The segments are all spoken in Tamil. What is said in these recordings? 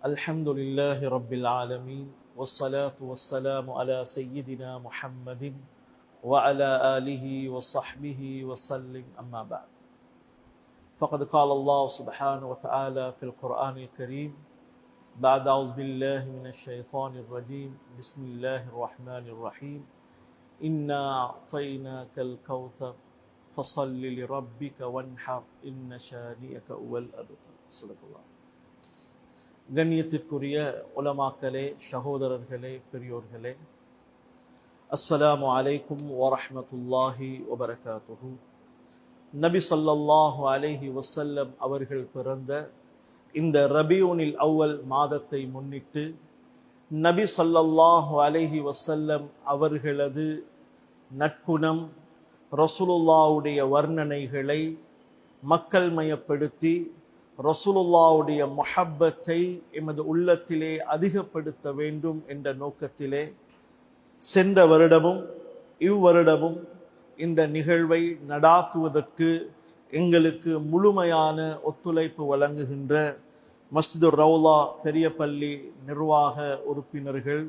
الحمد لله رب العالمين والصلاة والسلام على سيدنا محمد وعلى آله وصحبه وسلم. أما بعد فقد قال الله سبحانه وتعالى في القرآن الكريم بعد أعوذ بالله من الشيطان الرجيم بسم الله الرحمن الرحيم إنا أعطيناك الكوثر فصل لربك وانحر إن شانئك هو الأبتر. صدق الله. கண்ணியத்திற்குரிய உலமாக்களே சகோதரர்களே பெரியோர்களே அஸ்ஸலாமு அலைக்கும் வரஹ்மத்துல்லாஹி வபரகாத்துஹு. நபி சொல்லல்லாஹு அலைஹி வசல்லம் அவர்கள் பிறந்த இந்த ரபியூனில் அவ்வல் மாதத்தை முன்னிட்டு நபி சொல்லல்லாஹு அலைஹி வசல்லம் அவர்களது நற்குணம் ரசூலுல்லாவுடைய வர்ணனைகளை மக்கள் மயப்படுத்தி ரசூலுல்லாவுடைய மொஹப்பத்தை எமது உள்ளத்திலே அதிகப்படுத்த வேண்டும் என்ற நோக்கத்திலே சென்ற வருடமும் இவ்வருடமும் இந்த நிகழ்வை நடாத்துவதற்கு எங்களுக்கு முழுமையான ஒத்துழைப்பு வழங்குகின்ற மஸ்ஜிது ரவுலா பெரியபள்ளி நிர்வாக உறுப்பினர்கள்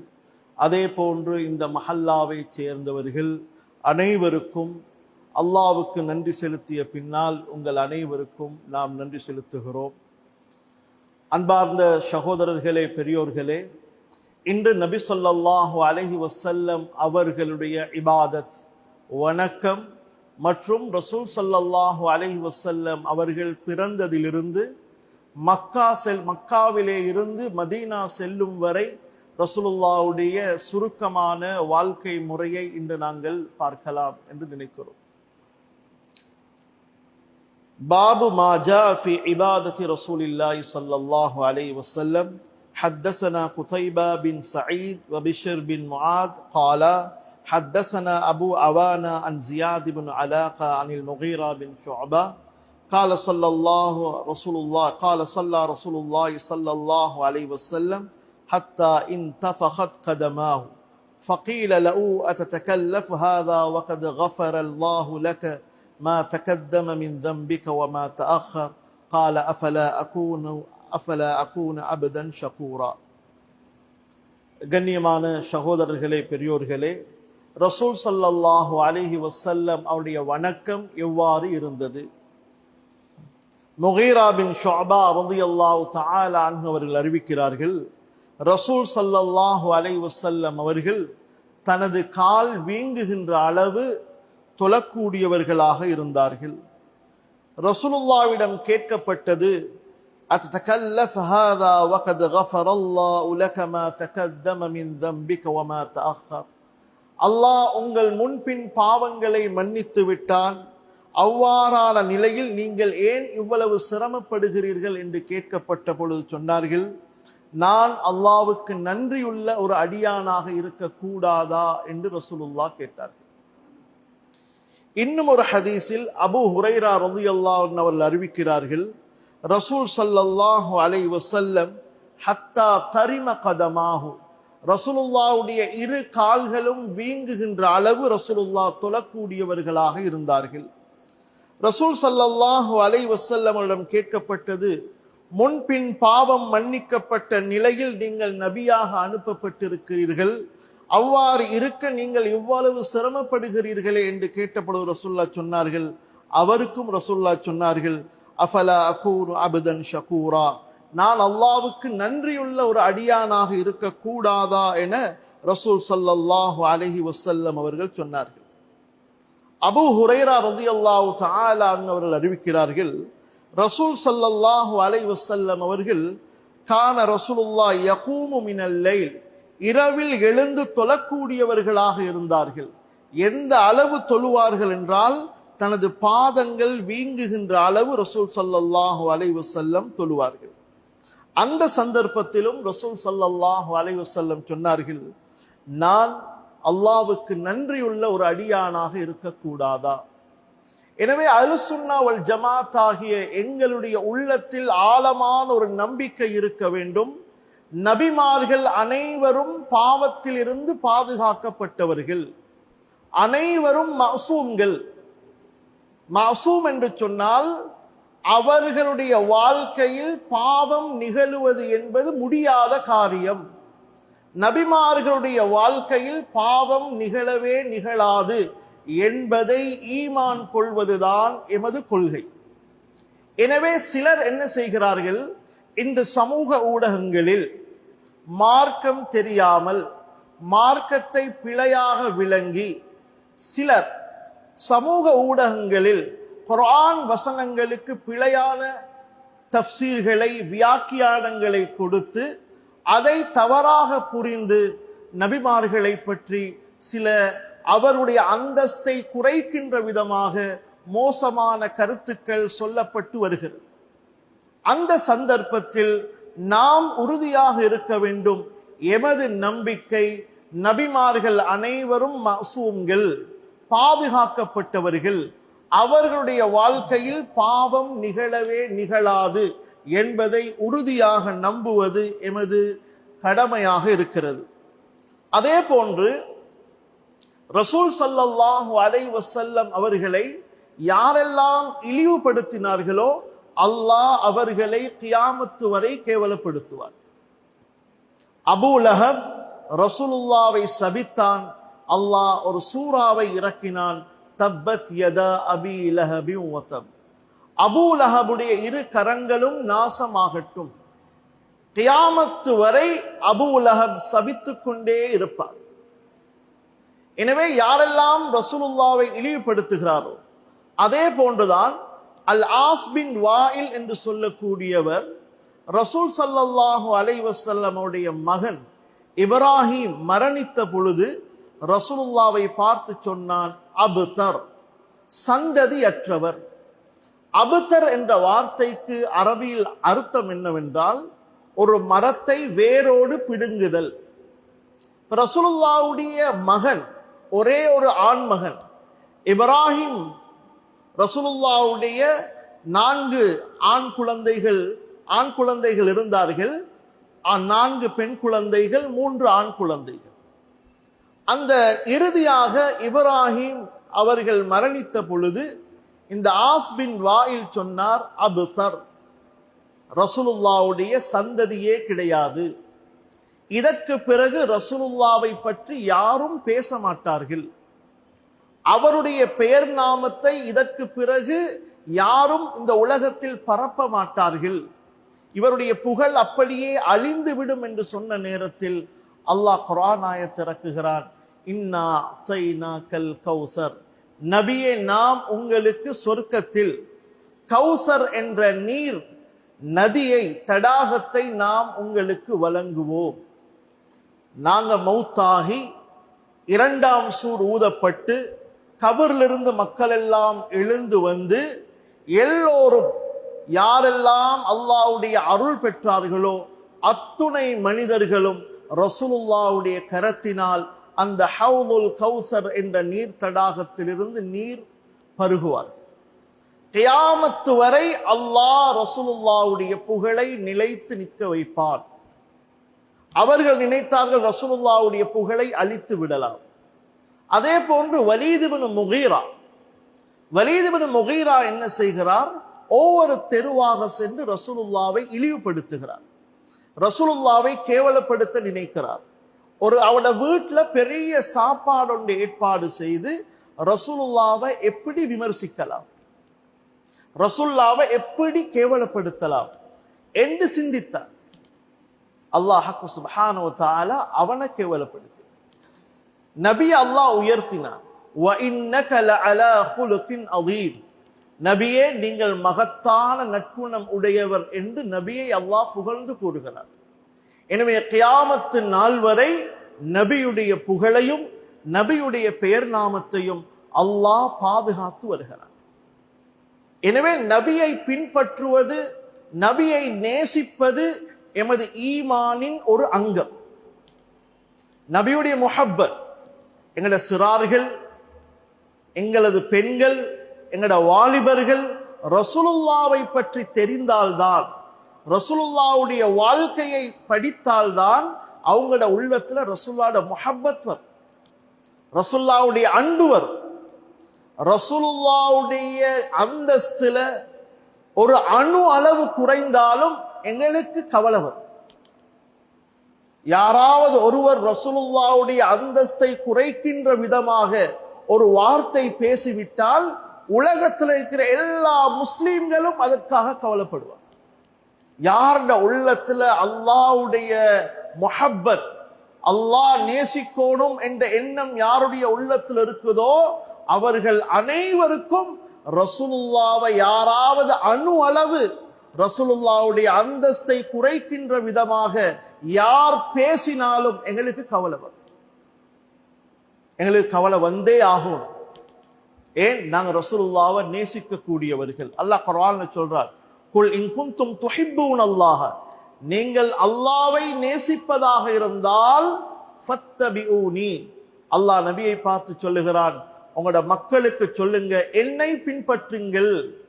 அதே போன்று இந்த மஹல்லாவை சேர்ந்தவர்கள் அனைவருக்கும் அல்லாவுக்கு நன்றி செலுத்திய பின்னால் உங்கள் அனைவருக்கும் நாம் நன்றி செலுத்துகிறோம். அன்பார்ந்த சகோதரர்களே பெரியோர்களே இன்று நபி சொல்லாஹு அலஹி வசல்லம் அவர்களுடைய இபாதத் வணக்கம் மற்றும் ரசூல் ஸல்லல்லாஹு அலஹி வசல்லம் அவர்கள் பிறந்ததிலிருந்து மக்கா செல் மக்காவிலே இருந்து மதீனா செல்லும் வரை ரசூலுல்லாவுடைய சுருக்கமான வாழ்க்கை முறையை இன்று நாங்கள் பார்க்கலாம் என்று நினைக்கிறோம். باب ما جاء في عبادة رسول الله صلى الله عليه وسلم. حدثنا قتيبة بن سعيد وبشر بن معاذ قال حدثنا أبو عوانة عن زياد بن علاقة عن المغيرة بن شعبة. قال صلى الله رسول الله قال صلى رسول الله صلى الله عليه وسلم حتى انتفخت قدماه. فقيل له أتتكلف هذا وقد غفر الله لك ما تقدم من ذنبك وما تأخر قال أفلا أكون أفلا أكون عبدا شكورا கண்ணியமான சகோதரர்களே பெரியோர்களே ரசூல் சல்லல்லாஹு அலைஹி வசல்லம் அவருடைய வணக்கம் எவ்வாறு இருந்தது முகீரா பின் ஷோபா ரதியல்லாஹு தஆலா அன்ஹு அவர்கள் அறிவிக்கிறார்கள் ரசூல் சல்லல்லாஹு அலைஹி வசல்லம் அவர்கள் தனது கால் வீங்குகின்ற அளவு தொழக்கூடியவர்களாக இருந்தார்கள் ரசூலுல்லாவிடம் கேட்கப்பட்டது أتتكلف هذا وقد غفر الله لك ما تقدم من ذنبك وما تأخر அல்லாஹ் உங்கள் முன்பின் பாவங்களை மன்னித்து விட்டான் அவ்வாறான நிலையில் நீங்கள் ஏன் இவ்வளவு சிரமப்படுகிறீர்கள் என்று கேட்கப்பட்ட பொழுது சொன்னார்கள் நான் அல்லாவுக்கு நன்றியுள்ள ஒரு அடியானாக இருக்கக்கூடாதா என்று ரசூலுல்லா கேட்டார்கள் இன்னும் ஒரு ஹதீஸில் அபு ஹுரைரா ரவி அவர்கள் அறிவிக்கிறார்கள் ரசூல் சல்லல்லாஹு அலை வசல்லம் ஹத்தா தரிம கதமாகு ரசூலுல்லாவுடைய இரு கால்களும் வீங்குகின்ற அளவு ரசூலுல்லா தொழக்கூடியவர்களாக இருந்தார்கள். ரசூல் சல்லல்லாஹு அலை வசல்லமிடம் கேட்கப்பட்டது முன்பின் பாவம் மன்னிக்கப்பட்ட நிலையில் நீங்கள் நபியாக அனுப்பப்பட்டிருக்கிறீர்கள். அவ்வாறு இருக்க நீங்கள் இவ்வளவு சிரமப்படுகிறீர்களே என்று கேட்டப்படும் ரசுல்லா சொன்னார்கள் அவருக்கும் ரசுல்லா சொன்னார்கள் அஃபலா அகூர் அபுதன் ஷகூரா நான் அல்லாவுக்கு நன்றியுள்ள ஒரு அடியானாக இருக்கக்கூடாதா என ரசூல் சல்லல்லாஹு அலஹி வசல்லம் அவர்கள் சொன்னார்கள். அபு ஹுரைரா ரதி அல்லாஹு தாலான் அவர்கள் அறிவிக்கிறார்கள் ரசூல் சல்லல்லாஹு அலை வசல்லம் அவர்கள் கான ரசூலுல்லா யகூமு மினல் லைல் இரவில் எழுந்து தொழக்கூடியவர்களாக இருந்தார்கள். எந்த அளவு தொழுவார்கள் என்றால் தனது பாதங்கள் வீங்குகின்ற அளவு ரசூல் சல்லாஹூ அலைவு செல்லம் தொழுவார்கள். அந்த சந்தர்ப்பத்திலும் ரசூல் சல்லாஹூ அலைவு செல்லம் சொன்னார்கள் நான் அல்லாவுக்கு நன்றியுள்ள ஒரு அடியானாக இருக்கக்கூடாதா? எனவே அலுசுன்னாவல் ஜமாத் ஆகிய எங்களுடைய உள்ளத்தில் ஆழமான ஒரு நம்பிக்கை இருக்க வேண்டும். நபிமார்கள் அனைவரும் பாவத்தில் இருந்து பாதுகாக்கப்பட்டவர்கள். அனைவரும் மசூம்கள். மசூம் என்று சொன்னால் அவர்களுடைய வாழ்க்கையில் பாவம் நிகழுவது என்பது முடியாத காரியம். நபிமார்களுடைய வாழ்க்கையில் பாவம் நிகழவே நிகழாது என்பதை ஈமான் கொள்வதுதான் எமது கொள்கை. எனவே சிலர் என்ன செய்கிறார்கள்? இந்த சமூக ஊடகங்களில் மார்க்கம் தெரியாமல் மார்க்கத்தை பிழையாக விளங்கி சிலர் சமூக ஊடகங்களில் குரான் வசனங்களுக்கு பிழையான தப்சீர்களை வியாக்கியானங்களை கொடுத்து அதை தவறாக புரிந்து நபிமார்களை பற்றி சில அவருடைய அந்தஸ்தை குறைக்கின்ற விதமாக மோசமான கருத்துக்கள் சொல்லப்பட்டு வருகிறது. அந்த சந்தர்ப்பத்தில் நாம் உறுதியாக இருக்க வேண்டும். எமது நம்பிக்கை நபிமார்கள் அனைவரும் மசூம்கள் பாதுகாக்கப்பட்டவர்கள். அவர்களுடைய வாழ்க்கையில் பாவம் நிகழவே நிகழாது என்பதை உறுதியாக நம்புவது எமது கடமையாக இருக்கிறது. அதே போன்று ரசூல் ஸல்லல்லாஹு அலை வசல்லம் அவர்களை யாரெல்லாம் இழிவுபடுத்தினார்களோ அல்லாஹ் அவர்களை கியாமத்து வரை கேவலப்படுத்துவார். அபுலஹப் ரசூலுல்லாவை சபித்தான். அல்லாஹ் ஒரு சூறாவை இறக்கினான். தப்பத் யதா அபி லஹபி வதப் லஹபுடைய இரு கரங்களும் நாசமாகட்டும். கியாமத்து வரை அபு லஹப் சபித்துக் கொண்டே இருப்பார். எனவே யாரெல்லாம் ரசூலுல்லாவை இழிவுபடுத்துகிறாரோ அதே போன்றுதான் அல் ஆஸ் பின் வாயில் என்று சொல்லக்கூடியவர் ரசூல் சல்லல்லாஹு அலைவசல்லமுடைய மகன் இப்ராஹிம் மரணித்த பொழுது ரசூலுல்லாவை பார்த்து சொன்னான் அபுதர் சந்ததியற்றவர். அபுத்தர் என்ற வார்த்தைக்கு அரபியில் அர்த்தம் என்னவென்றால் ஒரு மரத்தை வேரோடு பிடுங்குதல். ரசூலுல்லாவுடைய மகன் ஒரே ஒரு ஆண் மகன் இப்ராஹிம் ரசூலுல்லாவுடைய நான்கு ஆண் குழந்தைகள் ஆண் குழந்தைகள் இருந்தார்கள். நான்கு பெண் குழந்தைகள் மூன்று ஆண் குழந்தைகள். அந்த இறுதியாக இப்ராஹிம் அவர்கள் மரணித்த பொழுது இந்த ஆஸ்பின் வாயில் சொன்னார் அபுதர். ரசூலுல்லாவுடைய சந்ததியே கிடையாது. இதற்கு பிறகு ரசூலுல்லாவை பற்றி யாரும் பேச மாட்டார்கள். அவருடைய பெயர் நாமத்தை இதற்கு பிறகு யாரும் இந்த உலகத்தில் பரப்ப மாட்டார்கள். இவருடைய புகழ் அப்படியே அழிந்து விடும் என்று சொன்ன நேரத்தில் அல்லாஹ் குரானாய திறக்குகிறான் இன்னா அத்தைனா கல் கௌசர். நபியே நாம் உங்களுக்கு சொர்க்கத்தில் கௌசர் என்ற நீர் நதியை தடாகத்தை நாம் உங்களுக்கு வழங்குவோம். நாங்க மௌத்தாகி இரண்டாம் சூர் ஊதப்பட்டு கபரிலிருந்து மக்கள் எல்லாம் எழுந்து வந்து எல்லோரும் யாரெல்லாம் அல்லாஹ்வுடைய அருள் பெற்றார்களோ அத்துணை மனிதர்களும் ரசூலுல்லாவுடைய கரத்தினால் அந்த ஹவுலுல் கௌசர் என்ற நீர் தடாகத்திலிருந்து நீர் பருகுவார். கியாமத்து வரை அல்லாஹ் ரசூலுல்லாவுடைய புகழை நிலைத்து நிற்க வைப்பார். அவர்கள் நினைத்தார்கள் ரசூலுல்லாவுடைய புகழை அழித்து விடலாம். அதே போன்று வலீதுபின் முகீரா. வலீதுபின் முகீரா என்ன செய்கிறார்? ஒவ்வொரு தெருவாக சென்று ரசூலுல்லாவை இழிவுபடுத்துகிறார். ரசூலுல்லாவை கேவலப்படுத்த நினைக்கிறார். ஒரு அவட வீட்டுல பெரிய சாப்பாடு ஒன்று ஏற்பாடு செய்து ரசூலுல்லாவை எப்படி விமர்சிக்கலாம்? ரசூல்லாவை எப்படி கேவலப்படுத்தலாம்? என்று சிந்தித்தார். அல்லாஹ் சுப்ஹானஹு வ அவனை கேவலப்படுத்த. நபி அல்லாஹ் உயர்த்தினார். வ நபியே நீங்கள் மகத்தான நற்குணம் உடையவர் என்று நபியை அல்லாஹ் புகழ்ந்து கூறுகிறார். எனவே கியாமத்து நாள் வரை நபியுடைய புகழையும் நபியுடைய பெயர் நாமத்தையும் அல்லாஹ் பாதுகாத்து வருகிறார். எனவே நபியை பின்பற்றுவது நபியை நேசிப்பது எமது ஈமானின் ஒரு அங்கம். நபியுடைய முஹப்பத் எங்களோட சிறார்கள் எங்களது பெண்கள் எங்களோட வாலிபர்கள் ரசுலுல்லாவை பற்றி தெரிந்தால்தான் ரசுலுல்லாவுடைய வாழ்க்கையை படித்தால்தான் அவங்களோட உள்ளத்துல ரசுல்லாவோட முஹப்பத் வரும். ரசுல்லாவுடைய அன்பு வரும். ரசூலுல்லாவுடைய அந்தஸ்துல ஒரு அணு அளவு குறைந்தாலும் எங்களுக்கு கவலை வரும். யாராவது ஒருவர் ரசூலுல்லாவுடைய அந்தஸ்தை குறைக்கின்ற விதமாக ஒரு வார்த்தை பேசிவிட்டால் உலகத்தில் இருக்கிற எல்லா முஸ்லீம்களும் அதற்காக கவலைப்படுவார் யாருடைய உள்ளத்துல அல்லாவுடைய மொஹப்பத் அல்லாஹ் நேசிக்கோணும் என்ற எண்ணம் யாருடைய உள்ளத்தில் இருக்குதோ அவர்கள் அனைவருக்கும் ரசூலுல்லாவை யாராவது அணு அளவு ரசூலுல்லாவுடைய அந்தஸ்தை குறைக்கின்ற விதமாக யார் பேசினாலும் எங்களுக்கு கவலை வரும். எங்களுக்கு கவலை வந்தே ஆகும். ஏன்? நாங்கள் ரசூலுல்லாவை நேசிக்க கூடியவர்கள் அல்லாஹ் குரான் சொல்றார் குல் இன் குன்தும் துஹிப்பூன் அல்லாஹ நீங்கள் அல்லாவை நேசிப்பதாக இருந்தால் ஃபத்தபிஊனி. அல்லாஹ் நபியை பார்த்து சொல்லுகிறான் உங்களோட மக்களுக்கு சொல்லுங்க என்னை பின்பற்றுங்கள்.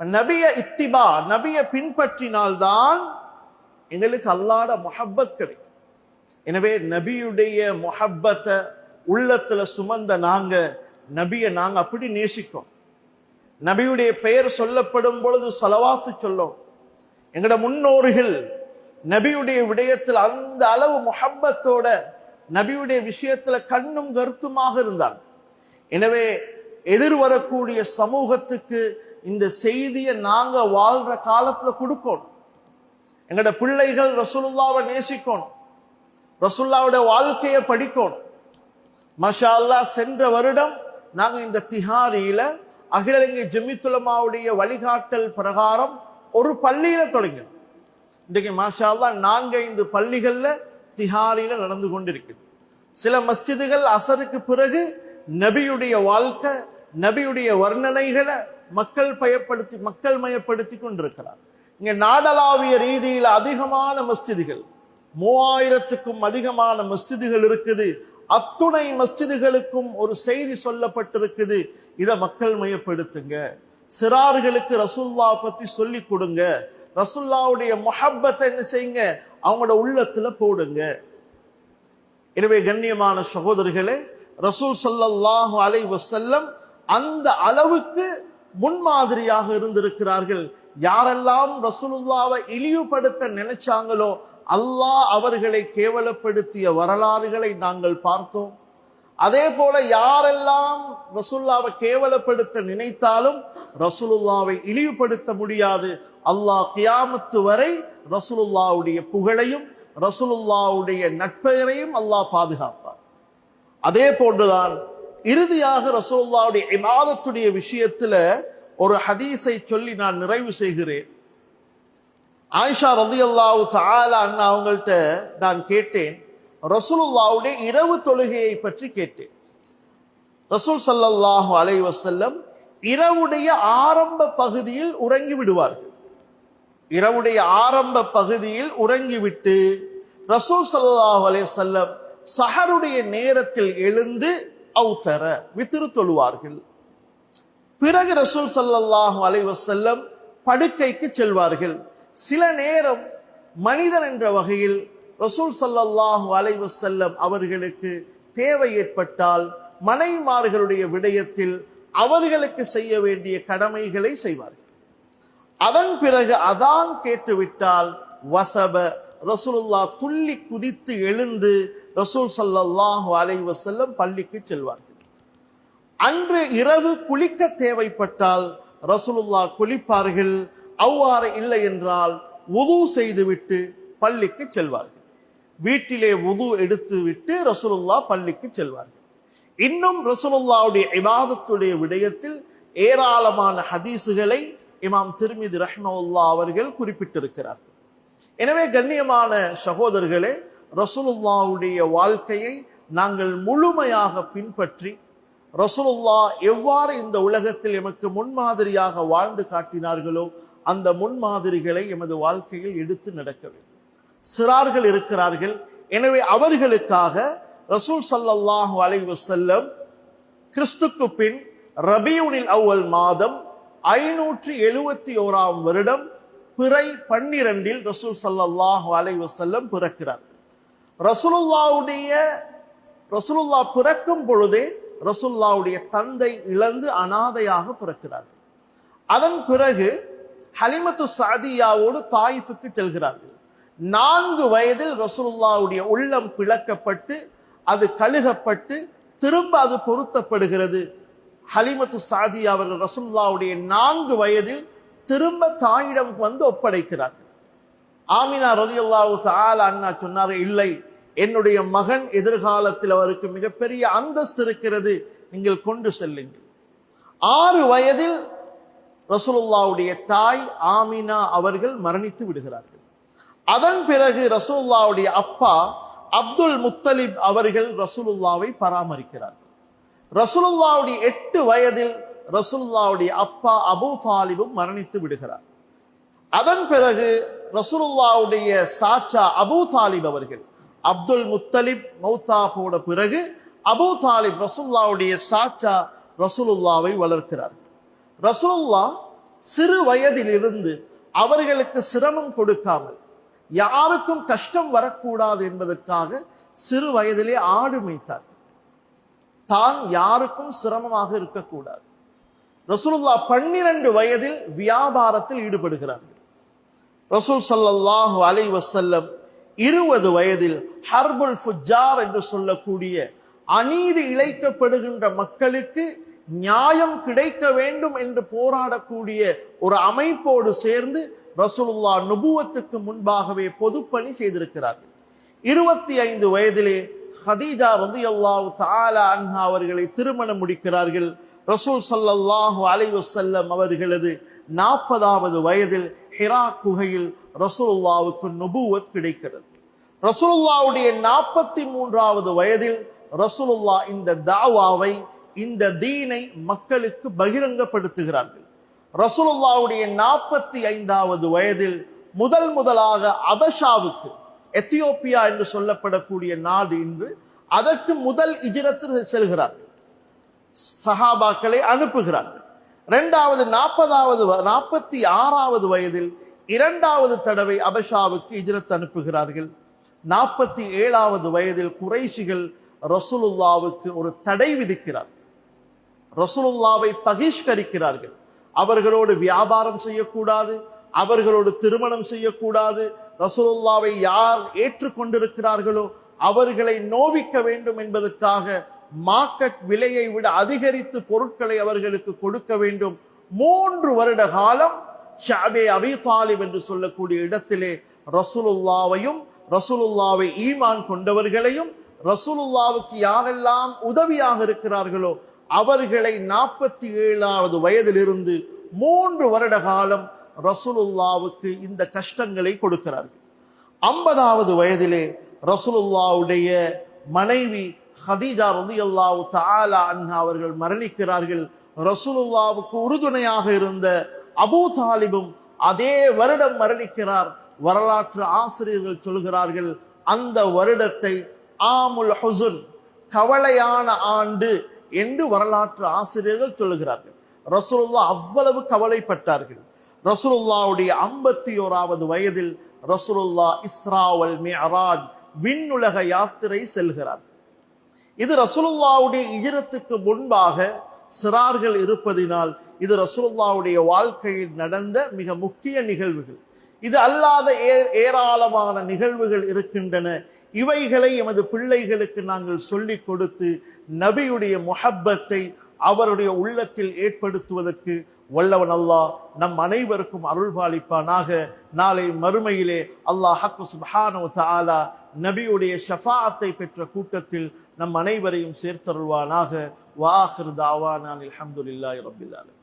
நபிய இத்திபா நபிய பின்பற்றினால்தான் எங்களுக்கு அல்லாட மொஹப்பத் கிடைக்கும். எனவே நபியுடைய மொஹப்பத்தை உள்ளத்துல சுமந்த நாங்க நபியை நாங்க அப்படி நேசிக்கோம் நபியுடைய பெயர் சொல்லப்படும் பொழுது சலவாத்து சொல்லும். எங்கட முன்னோர்கள் நபியுடைய விடயத்தில் அந்த அளவு முஹப்பத்தோட நபியுடைய விஷயத்துல கண்ணும் கருத்துமாக இருந்தாங்க. எனவே எதிர்வரக்கூடிய சமூகத்துக்கு இந்த செய்தியை நாங்க வாழ்ற காலத்துல கொடுக்கணும். எங்கட பிள்ளைகள் ரசூலுல்லாவை நேசிக்கணும். ரசூல்லாவுடைய வாழ்க்கையை படிக்கணும். மஷா அல்லாஹ் சென்ற வருடம் நாங்க இந்த திஹாரியில அகிலரங்க ஜெமித்துலமாவுடைய வழிகாட்டல் பிரகாரம் ஒரு பள்ளியில தொடங்கினோம். இன்றைக்கு மாஷா அல்லாஹ் நான்கு ஐந்து பள்ளிகள்ல திஹாரியில நடந்து கொண்டிருக்குது. சில மஸ்ஜிதுகள் அசருக்கு பிறகு நபியுடைய வாழ்க்கை நபியுடைய வர்ணனைகளை மக்கள் பயப்படுத்தி மக்கள் மயப்படுத்தி கொண்டிருக்கிறார். இங்க நாடளாவிய ரீதியில் அதிகமான மஸ்ஜிதுகள் மூவாயிரத்துக்கும் அதிகமான மஸ்ஜிதுகள் இருக்குது. அத்துணை மஸ்ஜிதுகளுக்கும் ஒரு செய்தி சொல்லப்பட்டிருக்குது. இதை மக்கள் மயப்படுத்துங்க. சிறார்களுக்கு ரசுல்லா பத்தி சொல்லி கொடுங்க. ரசுல்லாவுடைய மொஹப்பத்தை என்ன செய்யுங்க? அவங்களோட உள்ளத்துல போடுங்க. எனவே கண்ணியமான சகோதரிகளே ரசூல் சல்லாஹூ அலை வசல்லம் அந்த அளவுக்கு முன்மாதிரியாக இருந்திருக்கிறார்கள். யாரெல்லாம் ரசூலுல்லாவை இழிவுபடுத்த நினைச்சாங்களோ அல்லாஹ் அவர்களை கேவலப்படுத்திய வரலாறுகளை நாங்கள் பார்த்தோம். அதே போல யாரெல்லாம் ரசூல்லாவை கேவலப்படுத்த நினைத்தாலும் ரசூலுல்லாவை இழிவுபடுத்த முடியாது. அல்லாஹ் கியாமத்து வரை ரசூலுல்லாவுடைய புகழையும் ரசூலுல்லாவுடைய நட்பெயரையும் அல்லாஹ் பாதுகாப்பார். அதே போன்றுதான் இறுதியாக ரசூலுல்லாவுடைய இமாதத்துடைய விஷயத்துல ஒரு ஹதீஸை சொல்லி நான் நிறைவு செய்கிறேன். ஆயிஷா ரலியல்லாஹு தாலா அண்ணா அவங்கள்ட்ட நான் கேட்டேன். ரசூலுல்லாவுடைய இரவு தொழுகையை பற்றி கேட்டேன். ரசூல் சல்லாஹு அலை வசல்லம் இரவுடைய ஆரம்ப பகுதியில் உறங்கி விடுவார்கள். இரவுடைய ஆரம்ப பகுதியில் உறங்கிவிட்டு ரசூல் சல்லாஹு அலே செல்லம் சஹருடைய நேரத்தில் எழுந்து அவுத்தர வித்திரு தொழுவார்கள். பிறகு ரசூல் சல்லாஹு அலைவசல்லம் படுக்கைக்கு செல்வார்கள். சில நேரம் மனிதன் என்ற வகையில் ரசூல் சல்லாஹு அலைவசல்லம் அவர்களுக்கு தேவை ஏற்பட்டால் மனைவிமார்களுடைய விடயத்தில் அவர்களுக்கு செய்ய வேண்டிய கடமைகளை செய்வார்கள். அதன் பிறகு அதான் கேட்டுவிட்டால் வசப ரசூலுல்லா துள்ளி குதித்து எழுந்து ரசூல் சல்லாஹு அலைவ செல்லம் பள்ளிக்கு செல்வார்கள். அன்று இரவு குளிக்க தேவைப்பட்டால் ரசூலுல்லா குளிப்பார்கள். அவ்வாறு இல்லை என்றால் உது செய்துவிட்டு பள்ளிக்கு செல்வார்கள். வீட்டிலே உது எடுத்து விட்டு ரசூலுல்லா பள்ளிக்கு செல்வார்கள். இன்னும் ரசூலுல்லாவுடைய இபாதத்துடைய விடயத்தில் ஏராளமான ஹதீசுகளை இமாம் திருமிதி ரஹ்மவுல்லா அவர்கள் குறிப்பிட்டிருக்கிறார்கள். எனவே கண்ணியமான சகோதரர்களே ரசூலுல்லாவுடைய வாழ்க்கையை நாங்கள் முழுமையாக பின்பற்றி ரசூலுல்லா எவ்வாறு இந்த உலகத்தில் எமக்கு முன்மாதிரியாக வாழ்ந்து காட்டினார்களோ அந்த முன்மாதிரிகளை எமது வாழ்க்கையில் எடுத்து நடக்க வேண்டும். சிறார்கள் இருக்கிறார்கள். எனவே அவர்களுக்காக ரசூல் சல்லாஹூ அலைவு செல்லம் கிறிஸ்துக்கு பின் ரபியூனில் அவ்வல் மாதம் ஐநூற்றி எழுபத்தி ஓராம் வருடம் பிறை பன்னிரண்டில் ரசூல் சல்லாஹ் அலைஹி வஸல்லம் பிறக்கிறார். ரசூலுல்லாவுடைய ரசூலுல்லா பிறக்கும் பொழுதே ரசூல்லாவுடைய தந்தை இழந்து அனாதையாக பிறக்கிறார். அதன் பிறகு ஹலிமத்து சாதியாவோடு தாயிஃபுக்கு செல்கிறார்கள். நான்கு வயதில் ரசூலுல்லாவுடைய உள்ளம் பிளக்கப்பட்டு அது கழுகப்பட்டு திரும்ப அது பொருத்தப்படுகிறது. ஹலிமத்து சாதியா அவர்கள் ரசூல்லாவுடைய நான்கு வயதில் திரும்ப தாயிடம் வந்து ஒப்படைக்கிறார்கள் ஆமினா ரதியுல்லாவு தஆலா அண்ணா சொன்னார் இல்லை என்னுடைய மகன் எதிர்காலத்தில் அவருக்கு மிகப்பெரிய அந்தஸ்து இருக்கிறது நீங்கள் கொண்டு செல்லுங்கள். ஆறு வயதில் ரசூலுல்லாவுடைய தாய் ஆமினா அவர்கள் மரணித்து விடுகிறார்கள். அதன் பிறகு ரசூலுல்லாவுடைய அப்பா அப்துல் முத்தலிப் அவர்கள் ரசூலுல்லாவை பராமரிக்கிறார்கள். ரசூலுல்லாவுடைய எட்டு வயதில் ரசுல்லாவுடைய அப்பா அபூ தாலிபும் மரணித்து விடுகிறார். அதன் பிறகு ரசூலுல்லாவுடைய சாச்சா அபூ தாலிப் அவர்கள் அப்துல் முத்தலிப் மௌத்தா போட பிறகு அபூ தாலிப் ரசுல்லாவுடைய சாச்சா ரசூலுல்லாவை வளர்க்கிறார்கள் ரசூலுல்லா சிறு வயதிலிருந்து அவர்களுக்கு சிரமம் கொடுக்காமல் யாருக்கும் கஷ்டம் வரக்கூடாது என்பதற்காக சிறு வயதிலே ஆடு மேய்த்தார் தான் யாருக்கும் சிரமமாக இருக்கக்கூடாது. ரசூலுல்லா பன்னிரண்டு வயதில் வியாபாரத்தில் ஈடுபடுகிறார்கள். ரசூல் சல்லாஹு அலை வசல்லம் இருபது வயதில் ஹர்புல் ஃபுஜார் என்று சொல்லக்கூடிய அநீதி இழைக்கப்படுகின்ற மக்களுக்கு நியாயம் கிடைக்க வேண்டும் என்று போராடக்கூடிய ஒரு அமைப்போடு சேர்ந்து ரசூலுல்லா நுபுவத்துக்கு முன்பாகவே பொதுப்பணி செய்திருக்கிறார்கள். இருபத்தி ஐந்து வயதிலே ஹதீஜா ரலியல்லாஹு தாலா அன்ஹா அவர்களை திருமணம் முடிக்கிறார்கள். ரசூல் ஸல்லல்லாஹு அலைவசல்லம் அவர்களது நாற்பதாவது வயதில் ஹிரா குகையில் ரசூலுல்லாவுக்கு நுபுவத் கிடைக்கிறது. ரசூலுல்லாவுடைய நாற்பத்தி மூன்றாவது வயதில் ரசூலுல்லா இந்த தாவாவை இந்த தீனை மக்களுக்கு பகிரங்கப்படுத்துகிறார்கள். ரசூலுல்லாவுடைய நாற்பத்தி ஐந்தாவது வயதில் முதல் முதலாக அபஷாவுக்கு எத்தியோப்பியா என்று சொல்லப்படக்கூடிய நாடு இன்று அதற்கு முதல் இஜிரத்து செல்கிறார்கள். சஹாபாக்களை அனுப்புகிறார்கள். இரண்டாவது நாற்பதாவது நாற்பத்தி ஆறாவது வயதில் இரண்டாவது தடவை அபஷாவுக்கு இஜரத் அனுப்புகிறார்கள். நாற்பத்தி ஏழாவது வயதில் குறைஷிகள் ரசூலுல்லாவுக்கு ஒரு தடை விதிக்கிறார்கள் ரசூலுல்லாவை பகிஷ்கரிக்கிறார்கள். அவர்களோடு வியாபாரம் செய்யக்கூடாது அவர்களோடு திருமணம் செய்யக்கூடாது ரசூலுல்லாவை யார் ஏற்றுக்கொண்டிருக்கிறார்களோ அவர்களை நோவிக்க வேண்டும் என்பதற்காக மார்க்கெட் விலையை விட அதிகரித்து பொருட்களை அவர்களுக்கு கொடுக்க வேண்டும். மூன்று வருட காலம் ஷாபே அபி தாலிப் என்று சொல்லக்கூடிய இடத்திலே ரசூலுல்லாவையும் ரசூலுல்லாவை ஈமான் கொண்டவர்களையும் ரசூலுல்லாவுக்கு யாரெல்லாம் உதவியாக இருக்கிறார்களோ அவர்களை நாற்பத்தி ஏழாவது வயதிலிருந்து மூன்று வருட காலம் ரசூலுல்லாவுக்கு இந்த கஷ்டங்களை கொடுக்கிறார்கள். ஐம்பதாவது வயதிலே ரசூலுல்லாவுடைய மனைவி ஹதீஜா ரலியல்லாஹு தாலா அன்ஹா அவர்கள் மரணிக்கிறார்கள். ரசூலுல்லாவுக்கு உறுதுணையாக இருந்த அபூ தாலிபும் அதே வருடம் மரணிக்கிறார். வரலாற்று ஆசிரியர்கள் சொல்கிறார்கள் அந்த வருடத்தை ஆமுல் ஹுசுன் கவலையான ஆண்டு என்று வரலாற்று ஆசிரியர்கள் சொல்லுகிறார்கள். ரசூலுல்லா அவ்வளவு கவலைப்பட்டார்கள். ரசூலுல்லாவுடைய ஐம்பத்தி ஓராவது வயதில் ரசூலுல்லா இஸ்ராவல் மிஅராஜ் விண்ணுலக யாத்திரை செல்கிறார். இது ரசூலுல்லாவுடைய இஜரத்துக்கு முன்பாக சிறார்கள் இருப்பதினால் இது ரசூலுல்லாவுடைய வாழ்க்கையில் நடந்த மிக முக்கிய நிகழ்வுகள். இது அல்லாத ஏ- ஏராளமான நிகழ்வுகள் இருக்கின்றன. இவைகளை எமது பிள்ளைகளுக்கு நாங்கள் சொல்லிக் கொடுத்து நபியுடைய முஹப்பத்தை அவருடைய உள்ளத்தில் ஏற்படுத்துவதற்கு வல்லவன் அல்லாஹ் நம் அனைவருக்கும் அருள்பாலிப்பானாக. நாளை மறுமையிலே அல்லாஹ் ஹக்கு சுப்ஹானஹு தாலா நபியுடைய ஷஃபாத்தை பெற்ற கூட்டத்தில் நம் அனைவரையும் சேர்த்தருள்வானாக வாஹிர் தாவானான் அல்ஹம்துலில்லாஹி ரப்பில் ஆலமீன்